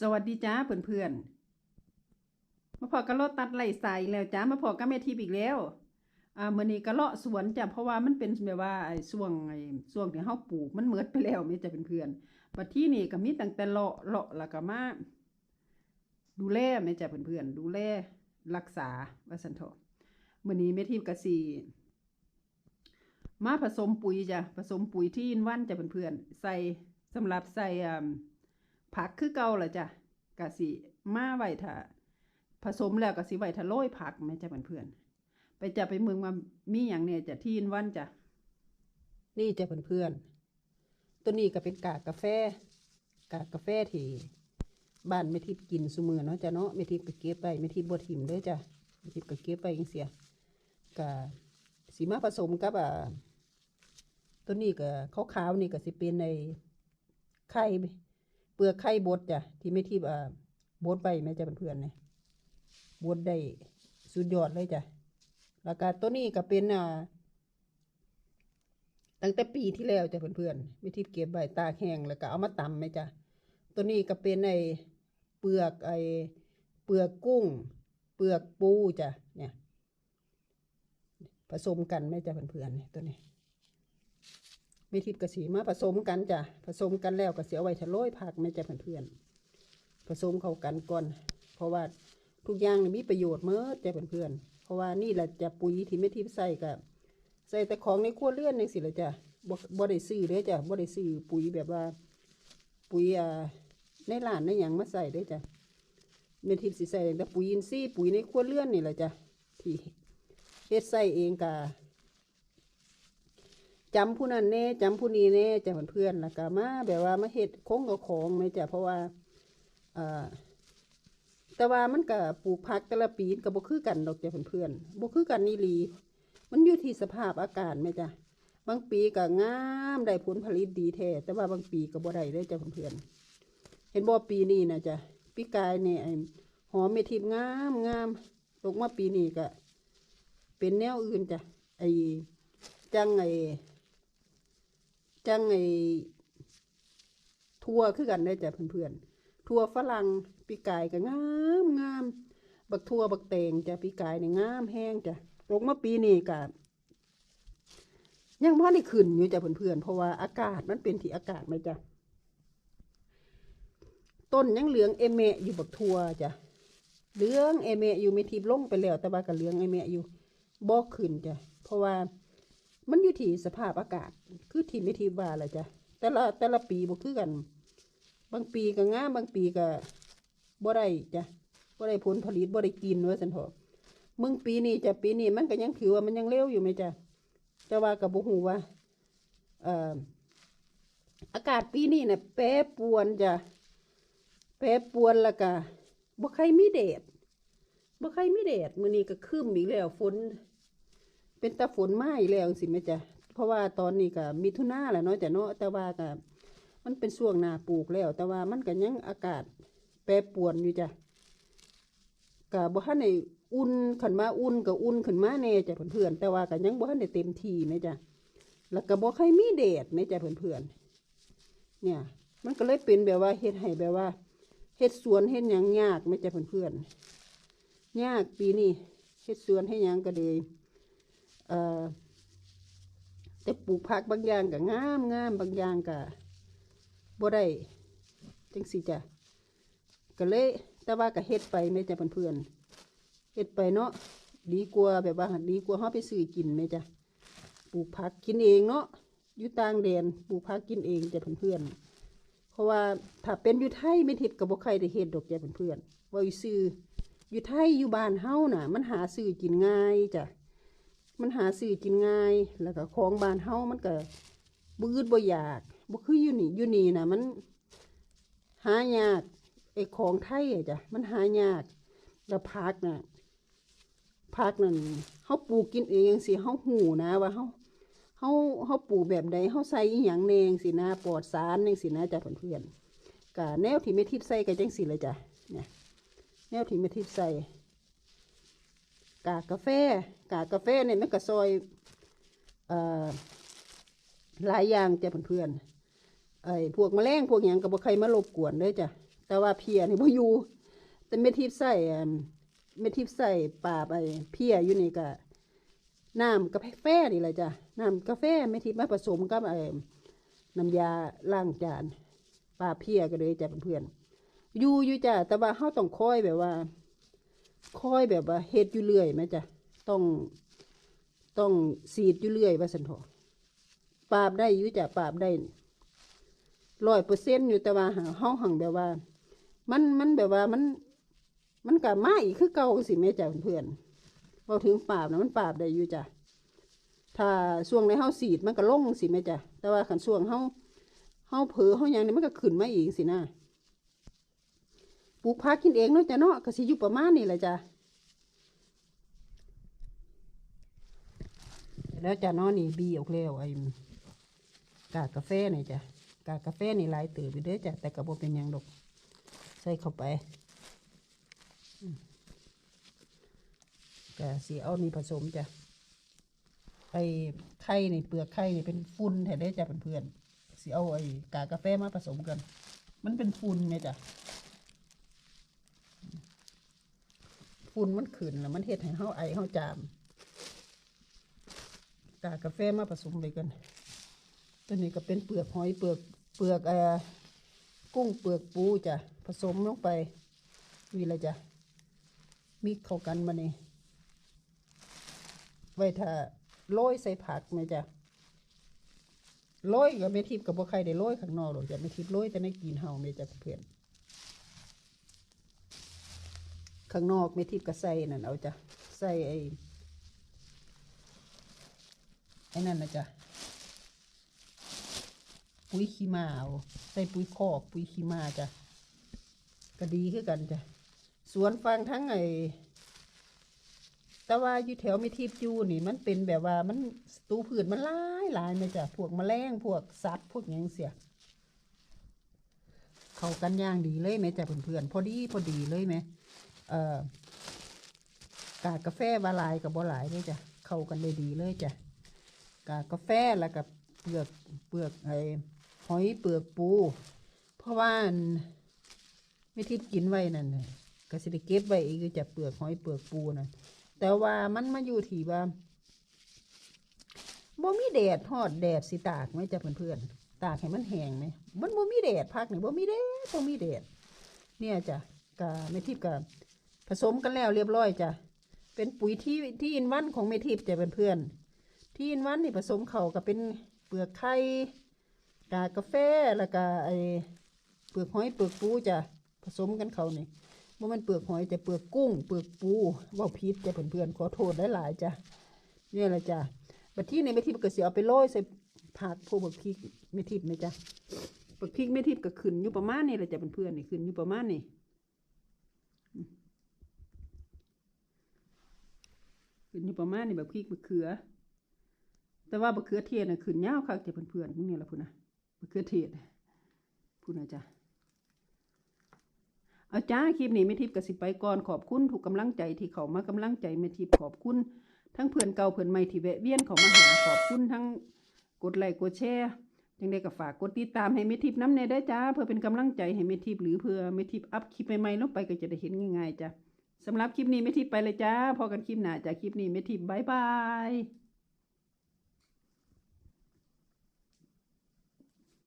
สวัสดีจ้าเพื่อนๆมาพอกระโลดตัดไหลใส่แล้วจ้ามาพอกับแม่ทิพย์อีกแล้วอ่ามื้อนี้กระเลาะสวนจ้ะเพราะว่ามันเป็นแบบว่าไอ้ช่วงไอ้ช่วงที่เฮาปลูกมันเมิดไปแล้วแม่จ้ะเพื่อนๆบัดที่นี่ก็มีตั้งแต่เลาะเลาะแล้วก็มาดูแลแม่จ้ะเพื่อนๆดูแลรักษาว่าซั่นเถาะมื้อนี้แม่ทิพย์ก็สิมาผสมปุ๋ยจ้ะผสมปุ๋ยที่อินวันจ้ะเพื่อนๆใส่สำหรับใส่อ่า ผักคือเก่าละจ้ะกะสิมาไว้ถ้าผสมแล้วก็สิไว้ถ้าโรยผักแม่จ้ะเพื่อนๆไปจะไปเมืองมามีหยังเนี่ยจะที่อินวันจ้ะนี่จ้ะเพื่อนๆตัวนี้ก็เป็นกากกาแฟ กากกาแฟที่บ้านแม่ทิพกินซุมื้อเนาะจ้ะเนาะแม่ทิพก็เก็บไว้แม่ทิพบ่ถิ่มเด้อจ้ะแม่ทิพก็เก็บไว้จังเสียก็สิมาผสมกับอ่าตัวนี้ก็ขาวๆนี่ก็สิเป็นในไข่ เปลือกไข่บดจ้ะที่ไม่ที่อ่าบดไปแม่จะเป็นเพื่อนเนี่ยบดได้สุดยอดเลยจ้ะแล้วก็ตัวนี้ก็เป็นอ่าตั้งแต่ปีที่แล้วจ้ะเพื่อนๆไม่ที่เก็บใบตาแห้งแล้วก็เอามาตำไหมจ้ะตัวนี้ก็เป็นไอเปลือกไอเปลือกกุ้ง เปลือกปูจ้ะเนี่ย ผสมกันไหมจ้ะเพื่อนๆเนี่ยตัวนี้ มีทิพย์กระสีมาผสมกันจ้ะผสมกันแล้วก็เสียไว้ทะโรยผักแม่จะเพื่อนๆผสมเข้ากันก่อน เพราะว่าทุกอย่างมีประโยชน์เมื่อจะเพื่อนๆเพราะว่านี่แหละจะปุ๋ยที่แม่ทิพย์ใส่กับใส่แต่ของในครัวเรือนนี่สิละจ้ะบ่บ่ได้ซื้อเด้อจ้ะบ่ได้ซื้อปุ๋ยแบบว่า ปุ๋ยอ่าในร้านในหยังมาใส่เด้จ้ะแม่ทิพย์สิใส่แต่ปุ๋ยอินทรีย์ปุ๋ยในครัวเรือนนี่แหละจ้ะที่เฮ็ดใส่เองกะ จำผู้นั้นแน่จำผู้นี้แน่จ้ะเพื่อนแล้วก็มาแบบว่ามาเฮ็ดโค้งกับของไหมจ้ะเพราะว่าเอ่อแต่ว่ามันก็ปลูกผักแต่ละปีก็บ่คือกันดอกจ้ะเพื่อนๆบ่คือกันนี่ลี มันอยู่ที่สภาพอากาศไหมจ้ะบางปีก็งามได้ผลผลิตดีแท้แต่ว่าบางปีก็บ่ได้เลยจ้ะเพื่อนๆเห็นบ่ปีนี้นะจ้ะปีกายเนี่ยหอมเมทิพงามงามตกมาปีนี้ก็เป็นแนวอื่นจ้ะไอ้จังไอ้ จังไอทัวคือกันได้จ้ะเพื่อนๆทัวฝรั่งปีกายก็งามงามบักทัวบักเตงจ้ะปีกายเนี่ยงามแห้งจ้ะตกมาปีนี้ก็ยังพอได้ขึ้นอยู่จ้ะเพื่อนๆเพราะว่าอากาศมันเป็นที่อากาศไหมจ้ะต้นยังเหลืองเอเมะอยู่บักทัวจ้ะเหลืองเอเมะอยู่ไม่ทีลงไปแล้วแต่ว่าก็เหลืองเอเมะอยู่บ่ขึ้นจ้ะเพราะว่า มันอยู่ที่สภาพอากาศ คือที่ไม่ทีว่าแหละจ้ะแต่ละแต่ละปีบ่คือกัน บางปีก็งามบางปีก็บ่ได้จ้ะบ่ได้ผลผลิตบ่ได้กินว่าซั่นเถอะมึงปีนี้จ้ะปีนี้มันก็ยังถือว่ามันยังเร็วอยู่ไหมจ้ะแต่ว่าก็บ่ฮู้ว่าเอ่ออากาศปีนี้น่ะแปรปวนจ้ะแปรปวนล้วก็บ่ใครมีแดดบ่ใครมีแดดมื้อนี้ก็ครึ้มอีกแล้วฝน เป็นตาฝนไหม้แล้วสิแม่จ้ะเพราะว่าตอนนี้ก็มิถุนาแหละเนาะจ้ะเนาะแต่ว่าก็มันเป็นช่วงหนาปลูกแล้ว แต่ว่ามันก็ยังอากาศแปรปรวนอยู่จ้ะก็บ่ทันได้อุ่นขึ้นมาอุ่นก็อุ่นขึ้นมาแน่จ้ะเพื่อนๆแต่ว่าก็ยังบ่ทันได้เต็มที่แม่จ้ะแล้วก็บ่ค่อยมีแดดแม่จ้ะเพื่อนๆเนี่ย มันก็เลยเป็นแบบว่าเฮ็ดให้แบบว่าเฮ็ดสวนเฮ็ดหยังยากแม่จ้ะเพื่อนๆยากปีนี้เฮ็ดสวนให้หยังก็เลย เอ่อแต่ปลูกผักบางอย่างก็งามงามบางอย่างก็บ่ได้จังสิจ้ะก็เลยแต่ว่าก็เฮ็ดไปแม่จ้ะเพื่อนๆเฮ็ดไปเนาะดีกว่าแบบว่าดีกว่าเฮาไปซื้อกินแม่จ้ะปลูกผักกินเองเนาะอยู่ต่างแดนปลูกผักกินเองจ้ะเพื่อนๆเพราะว่าถ้าเป็นอยู่ไทยไม่ทิดก็บ่ใครได้เฮ็ดดอกจ้ะเพื่อนๆว่าอยู่ซื้ออยู่ไทยอยู่บ้านเฮาน่ะ มันหาซื้อกินง่ายจ้ะ มันหาซื้อกินง่าย แล้วก็ของบ้านเฮามันก็บ่อึดบ่อยากบ่คืออยู่นี่อยู่นี่นะมัน หายากไอ้ของไทยอะจ้ะมันหายาก แล้วผักน่ะผักนั่นเฮาปลูกกินเองสิเฮาหูนะว่าเฮาเฮาเฮาปลูกแบบใดเฮาใส่อีหยังแนงสินะปลอดสารจังสินะจ้ะเพื่อนๆก็แนวที่แม่ทิพย์ใส่ก็จังสิเลยจ้ะเนี่ยแนวที่แม่ทิพย์ใส่ กากกาแฟกากกาแฟเนี่ยมันก็ซอยเอ่อหลายอย่างจ้ะเพื่อนๆไอ้พวกแมลงพวกหยังก็บ่ใครมารบกวนเลยจ้ะแต่ว่าเพียนี่บ่อยู่แต่เม็ดทิพย์ใส่เม็ดทิพย์ใส่ปลาไปเพียอยู่นี่ก็น้ำกาแฟนี่แหละจ้ะน้ำกาแฟเม็ดทิพย์มาผสมกับไอ้น้ำยาล้างจานปลาเพียก็เลยจ้ะเพื่อนๆอยู่อยู่จ้ะแต่ว่าเฮาต้องคอยแบบว่า คอยแบบว่าเฮ็ดอยู่เรื่อยแม่จ้ะต้องต้องสีดอยู่เรื่อยว่าซั่นเถอปราบได้อยู่จ้ะปราบได้ร้อยเปอร์เซ็นต์อยู่แต่ว่าหาเฮาหังแบบว่า มันมันแบบว่ามัน มันก็มาอีกคือเก่าสิแม่จ้ะเพื่อนเราถึงปราบนะมันปราบได้อยู่จ้ะถ้าช่วงในเฮาสีดมันก็ลงสิแม่จ้ะแต่ว่าขันช่วงเฮาเฮาเผลอเฮาหยังนี่มันก็ขึ้นมาอีกสินะ ปลูกผักกินเองเนาะจ้ะเนาะก็สิอยู่ประมาณนี้แหละจ้ะแล้วจ้ะเนาะนี่บีออกแล้วไอ้กากกาแฟนี่จ้ะกากกาแฟนี่หลายติบอยู่เด้อจ้ะแต่ก็บ่เป็นยังดอกใส่เข้าไปก็สีเอานี่ผสมจ้ะไอ้ไข่นี่เปลือกไข่นี่เป็นฝุ่นแท้ได้จ้ะเพื่อนๆสีเอาไอ้กากาแฟมาผสมกัน มันเป็นฝุ่นไงจ้ะ ฝุ่นมันขึ้นแล้วมันเฮ็ดให้เฮาไอเฮาจามกากาแฟมาผสมไปกัน ตัวนี้ก็เป็นเปลือกหอยเปลือกเปลือกเอ่อกุ้งเปลือกปูจ้ะผสมลงไปนี่เลยจ้ะมิกเข้ากันมานี่ไว้ถ้าโรยใส่ผักไหมจ้ะโรยกับเมทิพกับบ่ใครได้โรยข้างนอกหรอกจ้ะเมทิพโรยแต่ในกินเฮาเมจ้ะเพื่อน ข้างนอกเมทิพก็ใส่นั่นเอาจ้ะใส่ไอ้ไอ้นั่นนะจ้ะปุ๋ยขี้มาเอาใส่ปุ๋ยคอกปุ๋ยขี้มาจ้ะก็ดีคือกันจ้ะสวนฟางทั้งไอ้แต่ว่าอยู่แถวไม่ทิพยูนี่ มันเป็นแบบว่ามันศัตรูพืชมันลายลายไหมจ้ะพวกแมลงพวกสัตว์พวกหยังเสียเข้ากันย่างดีเลยไหมจ้ะเพื่อนๆพอดีพอดีเลยไหม เอ่อกากกาแฟวาลายกับบ่หลายเลยจ้ะเข้ากันได้ดีเลยจ้ะกากกาแฟแล้วกับเปลือกเปลือกไอ้หอยเปลือกปู เพราะว่าไม่ทิพกินไว้นั่นน่ะก็สิได้เก็บไว้อีกจะเปลือกหอยเปลือกปูน่ะแต่ว่ามันมาอยู่ที่ว่าบ่มีแดดฮอดแดดสิตากไหมจ้ะเพื่อนๆตากให้มันแห้งไหมมันบ่มีแดดพักหนี่งบ่มีแดดบ่มีแดดเนี่ยจ้ะกะแม่ทิพย์กะ ผสมกันแล้วเรียบร้อยจ้ะ เป็นปุ๋ยที่ที่อินวันของแม่ทิพจ้ะเพื่อนๆ ที่อินวันนี่ผสมเข้ากับเป็นเปลือกไข่กากาแฟแล้วก็ไอเปลือกหอยเปลือกปูจ้ะผสมกันเข้านี่ว่ามันเปลือกหอยแต่เปลือกกุ้ง เปลือกปูว่าพิษจ้ะเพื่อนๆขอโทษได้หลายๆจ้ะเนี่ยแหละจ้ะบัดที่ในเมทิพก็เสียเอาไปโรยใส่ผักพวกบักพริกเมทิพย์ไหมจ้ะบักพริกเมทิพก็ขึ้นอยู่ประมาณนี้แหละจ้ะเพื่อนๆนี่ขึ้นอยู่ประมาณนี้อืม ขึ้นอยู่ประมาณนี้บักพริกบักเขือ แต่ว่าบะเขือเทศน่ะขึ้นยาวคักจ้ะเพื่อนๆพวกนี้ละพุ่นนะบะเขือเทศพุ่นนะจ้ะเอาจ้าคลิปนี้แม่ทิพย์กสิไปก่อนขอบคุณถูกกำลังใจที่เขามากำลังใจแม่ทิพย์ขอบคุณทั้งเพื่อนเก่าเพื่อนใหม่ที่แวะเวียนเขามาหาขอบคุณทั้งกดไลค์กดแชร์จังได้ก็ฝากกดติดตามให้แม่ทิพย์น้ำในได้จ้าเพื่อเป็นกำลังใจให้แม่ทิพย์หรือเพื่อแม่ทิพย์อัพคลิปใหม่ๆลงไปก็จะได้เห็นง่ายๆจ้ะ สำหรับคลิปนี้ไม่ทิพย์ไปเลยจ้าพอกันคลิปหน้าจ้าคลิปนี้ไม่ทิพย์บายบาย